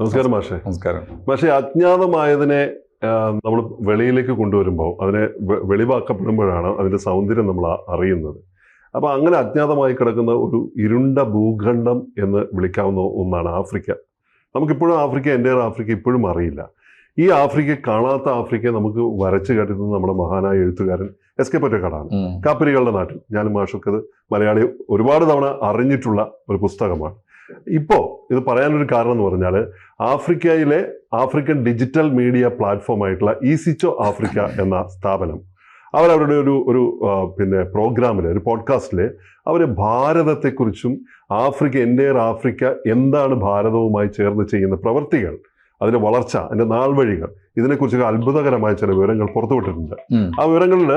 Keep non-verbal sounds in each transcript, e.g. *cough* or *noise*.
നമസ്കാരം മാഷെ. നമസ്കാരം. മാഷെ അജ്ഞാതമായതിനെ നമ്മൾ വെളിയിലേക്ക് കൊണ്ടുവരുമ്പോൾ അതിനെ വെളിവാക്കപ്പെടുമ്പോഴാണ് അതിന്റെ സൗന്ദര്യം നമ്മൾ അറിയുന്നത്. അപ്പോൾ അങ്ങനെ അജ്ഞാതമായി കിടക്കുന്ന ഒരു ഇരുണ്ട ഭൂഖണ്ഡം എന്ന് വിളിക്കാവുന്ന ഒന്നാണ് ആഫ്രിക്ക. നമുക്കിപ്പോഴും ആഫ്രിക്ക എന്റെ ആഫ്രിക്ക ഇപ്പോഴും അറിയില്ല. ഈ ആഫ്രിക്ക കാണാത്ത ആഫ്രിക്ക നമുക്ക് വരച്ചു കാട്ടുന്നത് നമ്മുടെ മഹാനായ എഴുത്തുകാരൻ എസ് കെ പൊറ്റക്കാടാണ്. കാപ്പിരികളുടെ നാട്ടിൽ. ഞാനും മാഷൊക്കെ മലയാളി ഒരുപാട് തവണ അറിഞ്ഞിട്ടുള്ള ഒരു പുസ്തകമാണ്. ഇപ്പോൾ ഇത് പറയാനൊരു കാരണം എന്ന് പറഞ്ഞാൽ ആഫ്രിക്കയിലെ ആഫ്രിക്കൻ ഡിജിറ്റൽ മീഡിയ പ്ലാറ്റ്ഫോം ആയിട്ടുള്ള ഈസിച്ചോ ആഫ്രിക്ക എന്ന സ്ഥാപനം അവരവരുടെ ഒരു ഒരു പിന്നെ പ്രോഗ്രാമിൽ ഒരു പോഡ്കാസ്റ്റിൽ അവർ ഭാരതത്തെക്കുറിച്ചും ആഫ്രിക്ക എന്റെ ആഫ്രിക്ക എന്താണ് ഭാരതവുമായി ചേർന്ന് ചെയ്യുന്ന പ്രവൃത്തികൾ അതിന്റെ വളർച്ച അതിന്റെ നാൾവഴികൾ ഇതിനെക്കുറിച്ചൊക്കെ അത്ഭുതകരമായ ചില വിവരങ്ങൾ പുറത്തുവിട്ടിട്ടുണ്ട്. ആ വിവരങ്ങളിൽ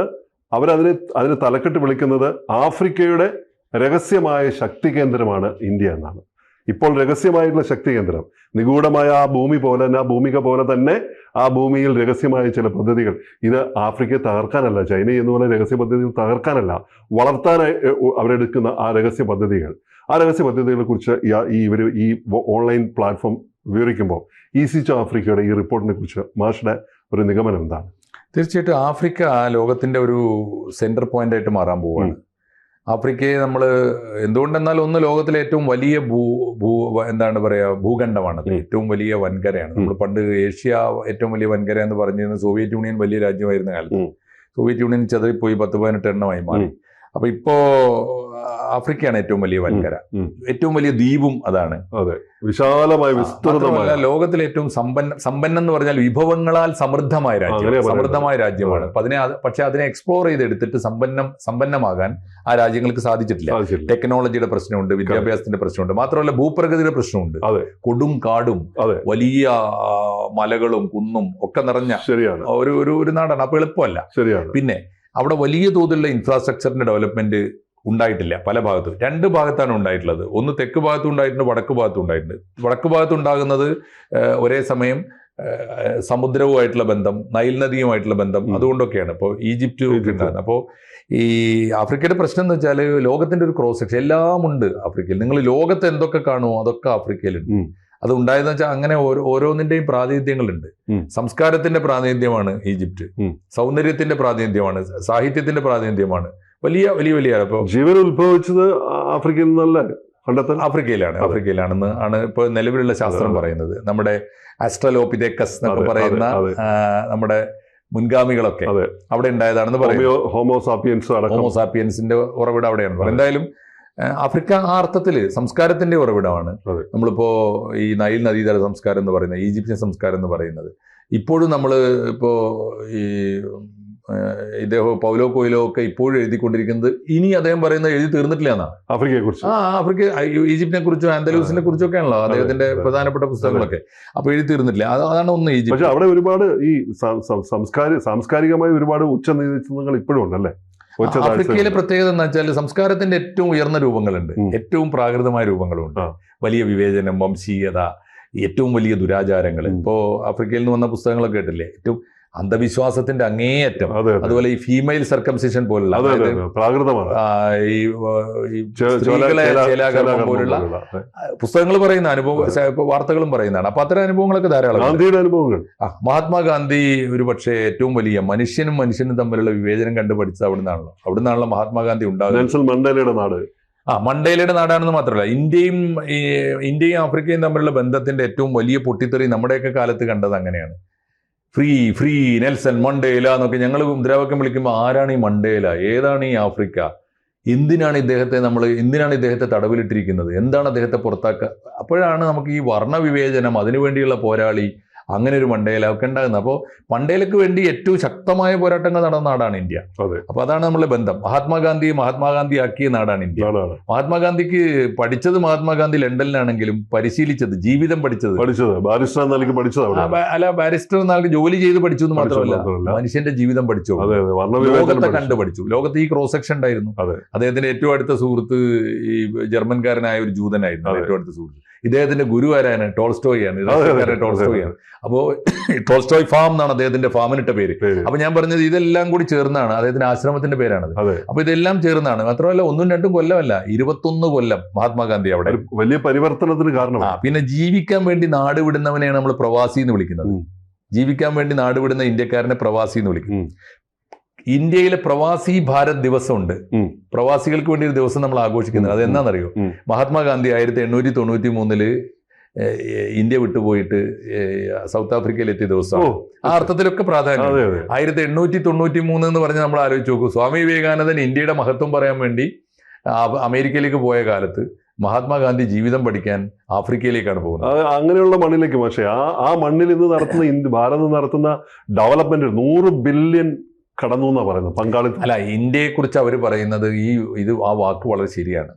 അവരതിനെ അതിന് തലക്കെട്ട് വിളിക്കുന്നത് ആഫ്രിക്കയുടെ രഹസ്യമായ ശക്തി കേന്ദ്രമാണ് ഇന്ത്യ എന്നാണ് ഇപ്പോൾ രഹസ്യമായിട്ടുള്ള ശക്തി കേന്ദ്രം നിഗൂഢമായ ആ ഭൂമി പോലെ തന്നെ ആ ഭൂമിക പോലെ തന്നെ ആ ഭൂമിയിൽ രഹസ്യമായ ചില പദ്ധതികൾ. ഇത് ആഫ്രിക്കയെ തകർക്കാനല്ല ചൈന എന്നുപോലെ രഹസ്യ പദ്ധതികൾ തകർക്കാനല്ല വളർത്താനായി അവരെടുക്കുന്ന ആ രഹസ്യ പദ്ധതികൾ. ആ രഹസ്യ പദ്ധതികളെ കുറിച്ച് ഈ ഇവർ ഈ ഓൺലൈൻ പ്ലാറ്റ്ഫോം വിവരിക്കുമ്പോൾ ഈസിച്ചോ ആഫ്രിക്കയുടെ ഈ റിപ്പോർട്ടിനെ കുറിച്ച് മാഷയുടെ ഒരു നിഗമനം എന്താണ്? തീർച്ചയായിട്ടും ആഫ്രിക്ക ലോകത്തിന്റെ ഒരു സെന്റർ പോയിന്റ് ആയിട്ട് മാറാൻ പോവുകയാണ്. ആഫ്രിക്കയെ നമ്മൾ എന്തുകൊണ്ടെന്നാൽ ഒന്ന് ലോകത്തിലെ ഏറ്റവും വലിയ ഭൂ ഭൂ എന്താണ് പറയുക ഭൂഖണ്ഡമാണ്. അത്. ഏറ്റവും വലിയ വൻകരയാണ്. നമ്മൾ പണ്ട് ഏഷ്യ ഏറ്റവും വലിയ വൻകര എന്ന് പറഞ്ഞിരുന്ന സോവിയറ്റ് യൂണിയൻ വലിയ രാജ്യമായിരുന്ന കാലത്ത്. സോവിയറ്റ് യൂണിയൻ ചതറിപ്പോയി പത്ത് പതിനെട്ട് എണ്ണമായി മാറി. അപ്പൊ ഇപ്പോ ആഫ്രിക്കയാണ് ഏറ്റവും വലിയ വൻകര. ഏറ്റവും വലിയ ദ്വീപും അതാണ്. അതെ. വിശാലമായ വിസ്തൃതമായ. ലോകത്തിലെ ഏറ്റവും സമ്പന്ന സമ്പന്നം എന്ന് പറഞ്ഞാൽ വിഭവങ്ങളാൽ സമൃദ്ധമായ രാജ്യം സമൃദ്ധമായ രാജ്യമാണ്. അപ്പൊ അതിനെ പക്ഷെ അതിനെ എക്സ്പ്ലോർ ചെയ്തെടുത്തിട്ട് സമ്പന്നം സമ്പന്നമാകാൻ ആ രാജ്യങ്ങൾക്ക് സാധിച്ചിട്ടില്ല. ടെക്നോളജിയുടെ പ്രശ്നമുണ്ട് വിദ്യാഭ്യാസത്തിന്റെ പ്രശ്നമുണ്ട്. മാത്രമല്ല ഭൂപ്രകൃതിയുടെ പ്രശ്നമുണ്ട്. കൊടും കാടും വലിയ മലകളും കുന്നും ഒക്കെ നിറഞ്ഞ ശരിയാണ്. ഒരു ഒരു ഒരു നാടാണ്. അപ്പൊ എളുപ്പമല്ല. ശരിയാണ്. പിന്നെ അവിടെ വലിയ തോതിലുള്ള ഇൻഫ്രാസ്ട്രക്ചറിന്റെ ഡെവലപ്മെന്റ് ഉണ്ടായിട്ടില്ല പല ഭാഗത്തും. രണ്ട് ഭാഗത്താണ് ഉണ്ടായിട്ടുള്ളത്. ഒന്ന് തെക്ക് ഭാഗത്തും ഉണ്ടായിട്ടുണ്ട് വടക്ക് ഭാഗത്തും ഉണ്ടായിട്ടുണ്ട്. വടക്ക് ഭാഗത്ത് ഉണ്ടാകുന്നത് ഒരേ സമയം സമുദ്രവുമായിട്ടുള്ള ബന്ധം നൈൽ നദിയുമായിട്ടുള്ള ബന്ധം അതുകൊണ്ടൊക്കെയാണ്. ഇപ്പോൾ ഈജിപ്റ്റ് ഉണ്ടാകുന്നത്. അപ്പോൾ ഈ ആഫ്രിക്കയുടെ പ്രശ്നം എന്ന് വെച്ചാൽ ലോകത്തിന്റെ ഒരു ക്രോസ് സെക്ഷൻ എല്ലാം ഉണ്ട് ആഫ്രിക്കയിൽ. നിങ്ങൾ ലോകത്ത് എന്തൊക്കെ കാണുമോ അതൊക്കെ ആഫ്രിക്കയിലുണ്ട്. അത് ഉണ്ടായതെന്ന് വെച്ചാൽ അങ്ങനെ ഓരോ ഓരോന്നിന്റെയും പ്രാതിനിധ്യങ്ങളുണ്ട്. സംസ്കാരത്തിന്റെ പ്രാതിനിധ്യമാണ് ഈജിപ്റ്റ്. സൗന്ദര്യത്തിന്റെ പ്രാതിനിധ്യമാണ്. സാഹിത്യത്തിന്റെ പ്രാതിനിധ്യമാണ്. വലിയ വലിയ വലിയ ജീവൻ ഉത്ഭവിച്ചത് ആഫ്രിക്കയിൽ നിന്നല്ല? കണ്ടെത്തൽ ആഫ്രിക്കയിലാണ്. ആഫ്രിക്കയിലാണെന്ന് ആണ് ഇപ്പോൾ നിലവിലുള്ള ശാസ്ത്രം പറയുന്നത്. നമ്മുടെ ആസ്ട്രലോപിതേക്കസ് എന്നൊക്കെ പറയുന്ന നമ്മുടെ മുൻഗാമികളൊക്കെ അവിടെ ഉണ്ടായതാണെന്ന് പറയുന്നത് ഹോമോസാപ്പിയൻസ് ഹോമോസാപ്പിയൻസിന്റെ ഉറവിടം അവിടെയാണ്. എന്തായാലും ആഫ്രിക്ക ആ അർത്ഥത്തിൽ സംസ്കാരത്തിന്റെ ഉറവിടമാണ്. നമ്മളിപ്പോ ഈ നൈൽ നദീതല സംസ്കാരം എന്ന് പറയുന്നത് ഈജിപ്ഷ്യൻ സംസ്കാരം എന്ന് പറയുന്നത്. ഇപ്പോഴും നമ്മൾ ഇപ്പോ ഈ ഇദ്ദേഹം പൗലോ കൊയിലോ ഒക്കെ ഇപ്പോഴും എഴുതിക്കൊണ്ടിരിക്കുന്നത് ഇനി അദ്ദേഹം പറയുന്നത് എഴുതി തീർന്നിട്ടില്ല എന്നാ ആഫ്രിക്കയെ കുറിച്ച്. ആ ആഫ്രിക്ക ഈജിപ്തിനെ കുറിച്ചും ആന്തലൂസിനെ കുറിച്ചും ഒക്കെ ആണല്ലോ അദ്ദേഹത്തിന്റെ പ്രധാനപ്പെട്ട പുസ്തകങ്ങളൊക്കെ. അപ്പൊ എഴുതി തീർന്നിട്ടില്ല. അത് അതാണ് ഒന്ന് പക്ഷെ ഈജിപ്ത് അവിടെ ഒരുപാട് ഈ സാംസ്കാരികമായി സംസ്കാര സാംസ്കാരികമായി ഒരുപാട് ഉച്ചനീചിത്വങ്ങൾ ഇപ്പോഴും ഉണ്ടല്ലേ? ആഫ്രിക്കയിലെ പ്രത്യേകത എന്ന് വെച്ചാൽ സംസ്കാരത്തിന്റെ ഏറ്റവും ഉയർന്ന രൂപങ്ങളുണ്ട്. ഏറ്റവും പ്രാകൃതമായ രൂപങ്ങളുണ്ട്. വലിയ വിവേചനം വംശീയത ഏറ്റവും വലിയ ദുരാചാരങ്ങൾ. ഇപ്പോ ആഫ്രിക്കയിൽ നിന്ന് വന്ന പുസ്തകങ്ങളൊക്കെ കേട്ടില്ലേ? ഏറ്റവും അന്ധവിശ്വാസത്തിന്റെ അങ്ങേയറ്റം. അതെ അതെ. അതുപോലെ ഈ ഫീമെയിൽ സർക്കംസിഷൻ പോലുള്ള. പ്രാകൃതമാണ്. ഈ പോലുള്ള. പുസ്തകങ്ങൾ പറയുന്ന അനുഭവം വാർത്തകളും പറയുന്നതാണ്. അപ്പൊ അത്തരം അനുഭവങ്ങളൊക്കെ ധാരാളം. ഗാന്ധിയുടെ അനുഭവങ്ങൾ. മഹാത്മാഗാന്ധി ഒരു പക്ഷേ ഏറ്റവും വലിയ മനുഷ്യനും മനുഷ്യനും തമ്മിലുള്ള വിവേചനം കണ്ടുപഠിച്ചത് അവിടെ നിന്നാണല്ലോ അവിടെ നിന്നാണല്ലോ മഹാത്മാഗാന്ധി ഉണ്ടാകുന്നത്. നാട്. ആ മണ്ടേലയുടെ നാടാണെന്ന് മാത്രമല്ല ഇന്ത്യയും ഇന്ത്യയും ആഫ്രിക്കയും തമ്മിലുള്ള ബന്ധത്തിന്റെ ഏറ്റവും വലിയ പൊട്ടിത്തെറി നമ്മുടെയൊക്കെ കാലത്ത് കണ്ടത് അങ്ങനെയാണ്. ഫ്രീ ഫ്രീ നെൽസൺ മണ്ടേല എന്നൊക്കെ ഞങ്ങൾ മുദ്രാവാക്യം വിളിക്കുമ്പോൾ ആരാണ് ഈ മണ്ടേല? ഏതാണ് ഈ ആഫ്രിക്ക? എന്തിനാണ് ഇദ്ദേഹത്തെ നമ്മൾ എന്തിനാണ് ഇദ്ദേഹത്തെ തടവിലിട്ടിരിക്കുന്നത്? എന്താണ് അദ്ദേഹത്തെ പുറത്താക്കുക അപ്പോഴാണ് നമുക്ക് ഈ വർണവിവേചനം അതിനുവേണ്ടിയുള്ള പോരാളി അങ്ങനെ ഒരു മണ്ടേല ഒക്കെ ഉണ്ടാകുന്നത് അപ്പോൾ മണ്ടേലക്ക് വേണ്ടി ഏറ്റവും ശക്തമായ പോരാട്ടങ്ങൾ നടന്ന നാടാണ് ഇന്ത്യ. അപ്പൊ അതാണ് നമ്മളെ ബന്ധം. മഹാത്മാഗാന്ധി മഹാത്മാഗാന്ധി ആക്കിയ നാടാണ് ഇന്ത്യ. മഹാത്മാഗാന്ധിക്ക് പഠിച്ചത് മഹാത്മാഗാന്ധി ലണ്ടനിലാണെങ്കിലും പരിശീലിച്ചത് ജീവിതം പഠിച്ചത്. പഠിച്ചത്. ബാരിസ്റ്റർ പഠിച്ചത് അല്ല ബാരിസ്റ്റർ എന്നാൾക്ക് ജോലി ചെയ്ത് പഠിച്ചു എന്ന് മാത്രമല്ല. മനുഷ്യന്റെ ജീവിതം പഠിച്ചു. ലോകത്തെ കണ്ട് പഠിച്ചു. ലോകത്ത് ഈ ക്രോസ് സെക്ഷൻ ഉണ്ടായിരുന്നു. അദ്ദേഹത്തിന്റെ ഏറ്റവും അടുത്ത സുഹൃത്ത് ഈ ജർമ്മൻകാരനായ ഒരു ജൂതനായിരുന്നു ഏറ്റവും അടുത്ത സുഹൃത്ത്. ഇദ്ദേഹത്തിന്റെ ഗുരു ആരാണ്? ടോൾസ്റ്റോയാണ് ആണ് അതെ, അതെ, ടോൾസ്റ്റോയ് ആണ് അപ്പോ *clears throat* ടോൾസ്റ്റോയ് ഫാം എന്നാണ് അദ്ദേഹത്തിന്റെ ഫാമിനിട്ട പേര്. അപ്പൊ ഞാൻ പറഞ്ഞത് ഇതെല്ലാം കൂടി ചേർന്നാണ് അദ്ദേഹത്തിന്റെ ആശ്രമത്തിന്റെ പേരാണത്. അപ്പൊ ഇതെല്ലാം ചേർന്നാണ്. മാത്രമല്ല ഒന്നും രണ്ടും കൊല്ലമല്ല ഇരുപത്തൊന്ന് കൊല്ലം മഹാത്മാഗാന്ധി അവിടെ. വലിയ പരിവർത്തനത്തിന് കാരണം പിന്നെ ജീവിക്കാൻ വേണ്ടി നാട് വിടുന്നവനെയാണ് നമ്മൾ പ്രവാസി എന്ന് വിളിക്കുന്നത്. ജീവിക്കാൻ വേണ്ടി നാട് വിടുന്ന ഇന്ത്യക്കാരനെ പ്രവാസി എന്ന് വിളിക്കും. ഇന്ത്യയിലെ പ്രവാസി ഭാരത് ദിവസമുണ്ട്. പ്രവാസികൾക്ക് വേണ്ടി ഒരു ദിവസം നമ്മൾ ആഘോഷിക്കുന്നത്. അത് എന്താണെന്നറിയോ മഹാത്മാഗാന്ധി ആയിരത്തി എണ്ണൂറ്റി തൊണ്ണൂറ്റി മൂന്നിൽ ഇന്ത്യ വിട്ടുപോയിട്ട് സൗത്ത് ആഫ്രിക്കയിൽ എത്തിയ ദിവസം ദിവസമാണ് ആ അർത്ഥത്തിലൊക്കെ പ്രാധാന്യം. ആയിരത്തി എണ്ണൂറ്റി തൊണ്ണൂറ്റി മൂന്ന് എന്ന് പറഞ്ഞ് നമ്മൾ ആലോചിച്ച് നോക്കൂ. സ്വാമി വിവേകാനന്ദൻ ഇന്ത്യയുടെ മഹത്വം പറയാൻ വേണ്ടി അമേരിക്കയിലേക്ക് പോയ കാലത്ത് മഹാത്മാഗാന്ധി ജീവിതം പഠിക്കാൻ ആഫ്രിക്കയിലേക്കാണ് പോകുന്നത്. അങ്ങനെയുള്ള മണ്ണിലേക്ക് പക്ഷേ ആ ആ മണ്ണിൽ ഇന്ന് നടത്തുന്ന ഇന്ത്യ ഭാരതം നടത്തുന്ന ഡെവലപ്മെന്റ് നൂറ് ബില്യൺ കടന്നു എന്നാ പറയുന്നത്? പങ്കാളിത്തം അല്ല ഇന്ത്യയെ കുറിച്ച് അവർ പറയുന്നത് ഈ ഇത് ആ വാക്ക് വളരെ ശരിയാണ്.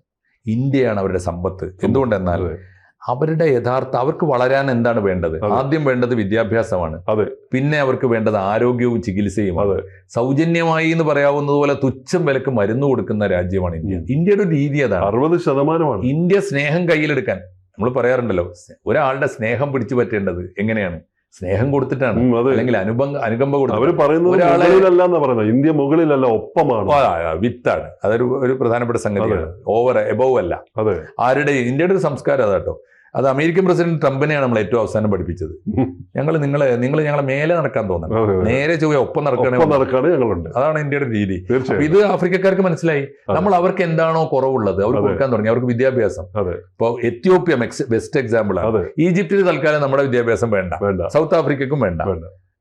ഇന്ത്യയാണ് അവരുടെ സമ്പത്ത്. എന്തുകൊണ്ടെന്നാൽ. അവരുടെ യഥാർത്ഥ അവർക്ക് വളരാൻ എന്താണ് വേണ്ടത്? ആദ്യം വേണ്ടത് വിദ്യാഭ്യാസമാണ്. അതെ. പിന്നെ അവർക്ക് വേണ്ടത് ആരോഗ്യവും ചികിത്സയുമാണ്. അതെ. സൗജന്യമായി എന്ന് പറയാവുന്നത് പോലെ തുച്ഛം വിലക്ക് മരുന്ന് കൊടുക്കുന്ന രാജ്യമാണ് ഇന്ത്യ. ഇന്ത്യയുടെ രീതി അതാണ്. അറുപത് ശതമാനമാണ്. ഇന്ത്യ സ്നേഹം കയ്യിലെടുക്കാൻ നമ്മൾ പറയാറുണ്ടല്ലോ ഒരാളുടെ സ്നേഹം പിടിച്ചു പറ്റേണ്ടത് എങ്ങനെയാണ്? സ്നേഹം കൊടുത്തിട്ടാണ്. അല്ലെങ്കിൽ അനുബന്ധ അനുകമ്പ അവർ അവർ പറയുന്നത് മുകളിലല്ല പറയുന്നത്. ഇന്ത്യ മുകളിലല്ല ഒപ്പമാണ്. വിത്താണ്. അതൊരു ഒരു പ്രധാനപ്പെട്ട സംഗതിയാണ്. ഓവർ എബവ് അല്ല. ആരുടെ ഇന്ത്യയുടെ ഒരു സംസ്കാരം അതാട്ടോ. അത് അമേരിക്കൻ പ്രസിഡന്റ് ട്രംപിനെയാണ് നമ്മൾ ഏറ്റവും അവസാനം പഠിപ്പിച്ചത്. ഞങ്ങൾ നിങ്ങളെ നിങ്ങൾ ഞങ്ങളെ മേലെ നടക്കാൻ തോന്നണം. നേരെ ചൊവ്വ ഒപ്പം നടക്കണേ ഞങ്ങളുണ്ട്. അതാണ് ഇന്ത്യയുടെ രീതി. ഇത് ആഫ്രിക്കക്കാർക്ക് മനസ്സിലായി. നമ്മൾ അവർക്ക് എന്താണോ കുറവുള്ളത് അവർ കൊടുക്കാൻ തുടങ്ങി. അവർക്ക് വിദ്യാഭ്യാസം. ഇപ്പൊ ഇപ്പോൾ എത്യോപ്യ ബെസ്റ്റ് എക്സാമ്പിൾ ആണ്. അതെ. ഈജിപ്തിന് തൽക്കാലം നമ്മുടെ വിദ്യാഭ്യാസം വേണ്ട. സൗത്ത് ആഫ്രിക്കക്കും വേണ്ട.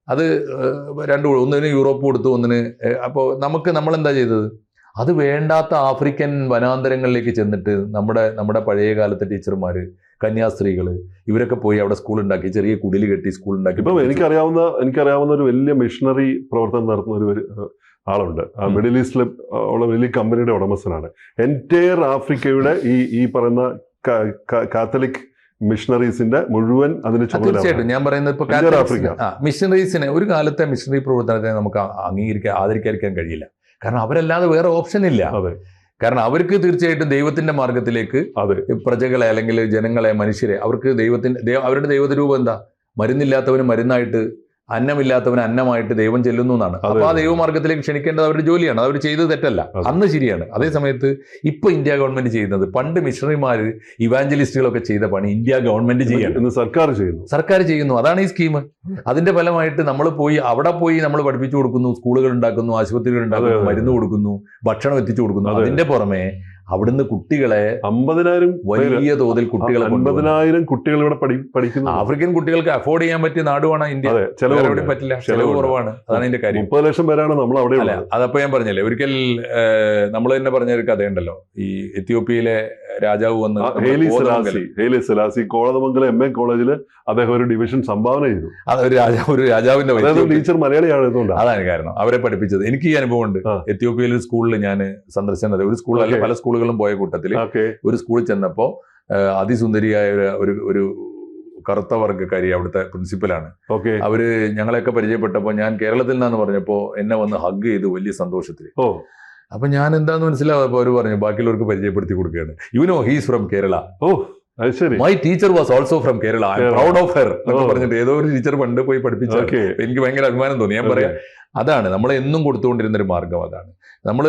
അത് രണ്ടു ഒന്നിന് യൂറോപ്പ് കൊടുത്തു ഒന്നിന് അപ്പോൾ നമുക്ക് നമ്മൾ എന്താ ചെയ്തത്? അത് വേണ്ടാത്ത ആഫ്രിക്കൻ വനാന്തരങ്ങളിലേക്ക് ചെന്നിട്ട് നമ്മുടെ നമ്മുടെ പഴയ കാലത്തെ ടീച്ചർമാര് കന്യാസ്ത്രീകൾ ഇവരൊക്കെ പോയി അവിടെ സ്കൂൾ ഉണ്ടാക്കി ചെറിയ കുടിൽ കെട്ടി സ്കൂൾ ഉണ്ടാക്കി ഇപ്പം എനിക്കറിയാവുന്ന എനിക്കറിയാവുന്ന ഒരു വലിയ മിഷണറി പ്രവർത്തനം നടത്തുന്ന ഒരു ആളുണ്ട്. ആ മിഡിൽ ഈസ്റ്റിൽ ഉള്ള വലിയ കമ്പനിയുടെ ഉടമസ്ഥനാണ്. എന്റയർ ആഫ്രിക്കയുടെ ഈ ഈ പറയുന്ന കാത്തലിക് മിഷണറീസിന്റെ മുഴുവൻ അതിന് തീർച്ചയായിട്ടും. ഞാൻ പറയുന്നത് ഇപ്പൊ ആഫ്രിക്ക. മിഷണറീസിനെ ഒരു കാലത്തെ മിഷണറി പ്രവർത്തനത്തെ നമുക്ക് അംഗീകരിക്കാൻ ആദരിക്കാതിരിക്കാൻ കഴിയില്ല. കാരണം അവരല്ലാതെ വേറെ ഓപ്ഷൻ ഇല്ല. കാരണം അവർക്ക് തീർച്ചയായിട്ടും ദൈവത്തിന്റെ മാർഗത്തിലേക്ക് അതെ പ്രജകളെ അല്ലെങ്കിൽ ജനങ്ങളെ മനുഷ്യരെ അവർക്ക് ദൈവത്തിന്റെ ദൈവ- അവരുടെ ദൈവത രൂപം എന്താ മരുന്നില്ലാത്തവന് മരുന്നായിട്ട് അന്നമില്ലാത്തവന് അന്നമായിട്ട് ദൈവം ചെല്ലുന്നു എന്നാണ്. അപ്പോൾ അപ്പൊ ആ. ദൈവമാർഗത്തിലേക്ക് ക്ഷണിക്കേണ്ടത് അവരുടെ ജോലിയാണ് അവർ ചെയ്തത് തെറ്റല്ല. അന്ന് ശരിയാണ്. അതേ സമയത്ത് ഇപ്പൊ ഇന്ത്യ ഗവൺമെന്റ് ചെയ്യുന്നത് പണ്ട് മിഷണറിമാര് ഇവാഞ്ചലിസ്റ്റുകളൊക്കെ ചെയ്ത പണി ഇന്ത്യ ഗവൺമെന്റ് ചെയ്യുന്നു സർക്കാർ ചെയ്യുന്നു. സർക്കാർ ചെയ്യുന്നു. അതാണ് ഈ സ്കീം അതിന്റെ ഫലമായിട്ട് നമ്മൾ പോയി അവിടെ പോയി നമ്മൾ പഠിപ്പിച്ചു കൊടുക്കുന്നു സ്കൂളുകൾ ഉണ്ടാക്കുന്നു ആശുപത്രികൾ ഉണ്ടാക്കുന്നു. മരുന്ന് കൊടുക്കുന്നു ഭക്ഷണം എത്തിച്ചു കൊടുക്കുന്നു. അതിന്റെ പുറമെ അവിടുന്ന് കുട്ടികളെ അമ്പതിനായിരം വലിയ തോതിൽ കുട്ടികളെ അമ്പതിനായിരം കുട്ടികൾ ഇവിടെ പഠിക്കുന്നു. ആഫ്രിക്കൻ കുട്ടികൾക്ക് അഫോർഡ് ചെയ്യാൻ പറ്റിയ നാടുമാണ് ഇന്ത്യ? ചെലവ് പറ്റില്ല. ചെലവ് കുറവാണ്. അതാണ് ഇതിന്റെ കാര്യം. മുപ്പത് ലക്ഷം പേരാണ് നമ്മൾ അവിടെ അല്ല അതപ്പോ ഞാൻ പറഞ്ഞല്ലേ ഒരിക്കൽ നമ്മൾ തന്നെ പറഞ്ഞ ഒരു കഥയുണ്ടല്ലോ. ഈ എത്യോപ്യയിലെ രാജാവ് വന്ന് സെലാസി കോളതമംഗലം എം എ കോളേജിൽ അദ്ദേഹം ഒരു ഡിവിഷൻ സംഭാവന ചെയ്തു. അത് ഒരു രാജാവ് ഒരു രാജാവിന്റെ ടീച്ചർ മലയാളിയാണ് അതാണ് കാരണം. അവരെ പഠിപ്പിച്ചത്. എനിക്ക് ഈ അനുഭവം ഉണ്ട് എത്യോപ്യയിലെ സ്കൂളിൽ ഞാൻ സന്ദർശനം ഒരു സ്കൂളിൽ പല പല സ്കൂളുകളും പോയ കൂട്ടത്തിൽ ഒരു സ്കൂളിൽ ചെന്നപ്പോൾ അതിസുന്ദരിയായ ഒരു- ഒരു കറുത്ത വർഗക്കാരി അവിടുത്തെ പ്രിൻസിപ്പലാണ്. ഓക്കെ. അവർ ഞങ്ങളെയൊക്കെ പരിചയപ്പെട്ടപ്പോൾ ഞാൻ കേരളത്തിൽ നിന്നാന്ന് പറഞ്ഞപ്പോൾ എന്നെ വന്ന് ഹഗ് ചെയ്തു വലിയ സന്തോഷത്തിൽ ഓ. അപ്പൊ ഞാൻ എന്താന്ന് മനസ്സിലാവുക അവർ പറഞ്ഞു ബാക്കിയുള്ളവർക്ക് പരിചയപ്പെടുത്തി കൊടുക്കുകയാണ്. You know he's from Kerala oh. My teacher was also from Kerala I. Proud of her എന്നൊക്കെ ഓ. പറഞ്ഞിട്ട് ഏതോ ഒരു ടീച്ചർ പണ്ട് പോയി പഠിപ്പിച്ചു എനിക്ക് ഭയങ്കര അഭിമാനം തോന്നി. ഞാൻ പറയാം അതാണ്. നമ്മൾ എന്നും കൊടുത്തുകൊണ്ടിരുന്ന ഒരു മാർഗം അതാണ്. നമ്മൾ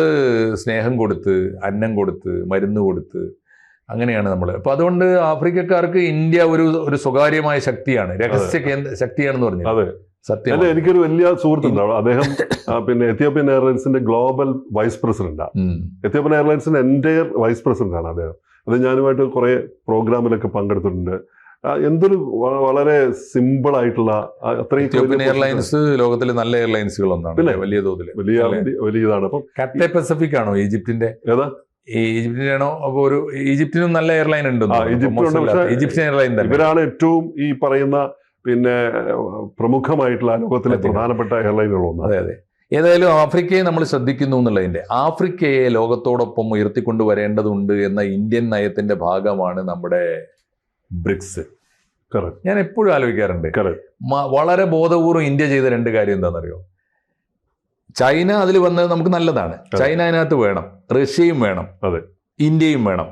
സ്നേഹം കൊടുത്ത് അന്നം കൊടുത്ത് മരുന്ന് കൊടുത്ത് അങ്ങനെയാണ് നമ്മൾ അപ്പൊ അതുകൊണ്ട് ആഫ്രിക്കക്കാർക്ക് ഇന്ത്യ ഒരു ഒരു സ്വകാര്യമായ ശക്തിയാണ്. രഹസ്യ കേന്ദ്ര ശക്തിയാണെന്ന് പറഞ്ഞു അതെ. സത്യം അല്ലെ എനിക്കൊരു വലിയ സുഹൃത്തുണ്ട്. അദ്ദേഹം പിന്നെ എത്യോപ്യൻ എയർലൈൻസിന്റെ ഗ്ലോബൽ വൈസ് പ്രസിഡന്റാണ് എത്യോപ്യൻ എയർലൈൻസിന്റെ എന്റയർ വൈസ് പ്രസിഡന്റ് ആണ് അദ്ദേഹം. അത് ഞാനുമായിട്ട് കുറെ പ്രോഗ്രാമിലൊക്കെ പങ്കെടുത്തിട്ടുണ്ട്. എന്തൊരു വളരെ സിമ്പിൾ ആയിട്ടുള്ള അത്രയും എയർലൈൻസ് ലോകത്തിലെ നല്ല എയർലൈൻസുകൾ ഒന്നാണ്? വലിയ തോതിൽ വലിയ വലിയതാണ്. അപ്പം കറ്റെ പസഫിക് ആണോ ഈജിപ്തിന്റെ? ഏതാ? ഈ ഈജിപ്തിന്റെ ആണോ അപ്പൊ ഒരു ഈജിപ്തിനും നല്ല എയർലൈൻ ഉണ്ട് ഈജിപ്തിനുണ്ട്. ഈജിപ്ഷ്യൻ എയർലൈൻ തന്നെ. ഇവരാണ് ഏറ്റവും ഈ പറയുന്ന പിന്നെ പ്രമുഖമായിട്ടുള്ള ലോകത്തിലെ. പ്രധാനപ്പെട്ട എയർലൈനുകൾ ഒന്ന്. അതെ അതെ. ഏതായാലും ആഫ്രിക്കയെ നമ്മൾ ശ്രദ്ധിക്കുന്നു എന്നുള്ളതിന്റെ ആഫ്രിക്കയെ ലോകത്തോടൊപ്പം ഉയർത്തിക്കൊണ്ടുവരേണ്ടതുണ്ട് എന്ന ഇന്ത്യൻ നയത്തിന്റെ ഭാഗമാണ് നമ്മുടെ ബ്രിക്സ്. ഞാൻ എപ്പോഴും ആലോചിക്കാറുണ്ട്. വളരെ ബോധപൂർവം ഇന്ത്യ ചെയ്ത രണ്ട് കാര്യം എന്താണെന്നറിയോ? ചൈന അതിൽ വന്നത് നമുക്ക് നല്ലതാണ്. ചൈന അതിനകത്ത് വേണം. റഷ്യയും വേണം. അതെ. ഇന്ത്യയും വേണം.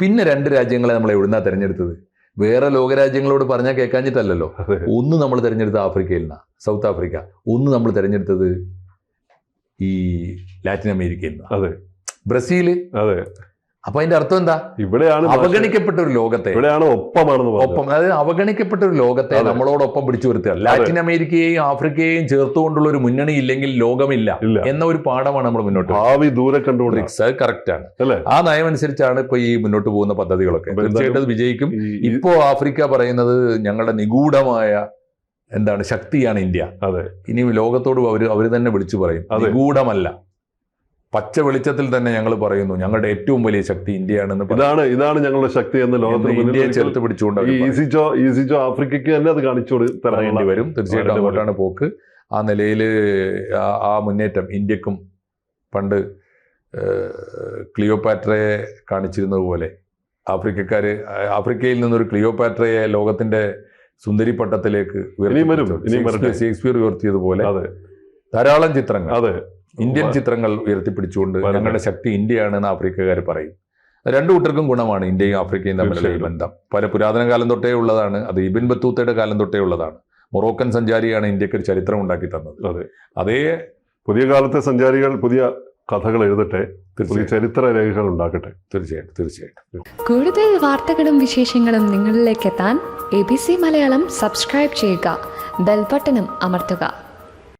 പിന്നെ രണ്ട് രാജ്യങ്ങളെ നമ്മൾ എവിടുന്നാ തെരഞ്ഞെടുത്തത്? വേറെ ലോകരാജ്യങ്ങളോട് പറഞ്ഞാൽ കേൾക്കാഞ്ഞിട്ടല്ലല്ലോ. ഒന്ന് നമ്മൾ തിരഞ്ഞെടുത്ത ആഫ്രിക്കയിൽ നിന്നാണ് സൗത്ത് ആഫ്രിക്ക. ഒന്ന് നമ്മൾ തിരഞ്ഞെടുത്തത് ഈ ലാറ്റിൻ അമേരിക്കയിൽ നിന്ന്. അതെ. ബ്രസീൽ അതെ. അപ്പൊ അതിന്റെ അർത്ഥം എന്താ? ഇവിടെയാണ് അവഗണിക്കപ്പെട്ട ഒരു ലോകത്തെ. ഇവിടെയാണ് ഒപ്പമാണെന്ന് പറഞ്ഞത്. ഒപ്പം അതായത് അവഗണിക്കപ്പെട്ട ഒരു ലോകത്തെ നമ്മളോടൊപ്പം പിടിച്ചു വരുത്തുക. ലാറ്റിൻ അമേരിക്കയെയും ആഫ്രിക്കയെയും ചേർത്തുകൊണ്ടുള്ള ഒരു മുന്നണി ഇല്ലെങ്കിൽ ലോകമില്ല എന്ന ഒരു പാഠമാണ് നമ്മൾ മുന്നോട്ട് ഭാവി ദൂരെ കണ്ടുകൊണ്ടിരിക്കുന്നത് കറക്റ്റ് ആണ്. ആ നയമനുസരിച്ചാണ് ഇപ്പൊ ഈ മുന്നോട്ട് പോകുന്ന പദ്ധതികളൊക്കെ. തീർച്ചയായിട്ടും അത് വിജയിക്കും. ഇപ്പോ ആഫ്രിക്ക പറയുന്നത് ഞങ്ങളുടെ നിഗൂഢമായ എന്താണ് ശക്തിയാണ് ഇന്ത്യ. അതെ. ഇനി ലോകത്തോട് അവർ അവർ തന്നെ വിളിച്ചു പറയും. നിഗൂഢമല്ല. പച്ച വെളിച്ചത്തിൽ തന്നെ ഞങ്ങൾ പറയുന്നു ഞങ്ങളുടെ ഏറ്റവും വലിയ ശക്തി ഇന്ത്യയാണെന്ന് ഇതാണ് ഇതാണ് ഞങ്ങളുടെ ശക്തി എന്ന് ലോകത്തിൽ ഇന്ത്യയെ ചേർത്ത് പിടിച്ചുകൊണ്ട് ഈ ഈസിച്ചോ ഈസിച്ചോ ആഫ്രിക്കയ്ക്ക് തന്നെ അത് കാണിച്ചു തരേണ്ടി വരും. തീർച്ചയായിട്ടും അങ്ങോട്ടാണ് പോക്ക്. ആ നിലയിൽ ആ മുന്നേറ്റം ഇന്ത്യക്കും പണ്ട് ക്ലിയോപാട്രയെ കാണിച്ചിരുന്നത് പോലെ. ആഫ്രിക്കക്കാർ ആഫ്രിക്കയിൽ നിന്നൊരു ക്ലിയോപാട്രയെ ലോകത്തിന്റെ സുന്ദരി പട്ടത്തിലേക്ക്. ഷേക്സ്പിയർ- ഉയർത്തിയതുപോലെ ധാരാളം ചിത്രങ്ങൾ. അതെ. ഇന്ത്യൻ ചിത്രങ്ങൾ ഉയർത്തിപ്പിടിച്ചുകൊണ്ട്. ഞങ്ങളുടെ ശക്തി ഇന്ത്യയാണെന്ന് ആഫ്രിക്കക്കാർ പറയും. രണ്ടു കൂട്ടർക്കും ഗുണമാണ് ഇന്ത്യയും ആഫ്രിക്കയും തമ്മിലുള്ള ഈ ബന്ധം. പല പുരാതന കാലം തൊട്ടേ ഉള്ളതാണ്. അത് ഇബിൻ ബത്തൂത്തയുടെ കാലം തൊട്ടേ ഉള്ളതാണ്. മൊറോക്കൻ സഞ്ചാരിയാണ് ഇന്ത്യയ്ക്ക് ഒരു ചരിത്രം ഉണ്ടാക്കി തന്നത്. അതെ. അതേ പുതിയ കാലത്തെ സഞ്ചാരികൾ പുതിയ കഥകൾ എഴുതട്ടെ ചരിത്ര രേഖകൾ ഉണ്ടാക്കട്ടെ. തീർച്ചയായിട്ടും തീർച്ചയായിട്ടും. കൂടുതൽ വാർത്തകളും വിശേഷങ്ങളും നിങ്ങളിലേക്ക് എത്താൻ A B C Malayalam subscribe ചെയ്യുക ബെൽബട്ടനും അമർത്തുക.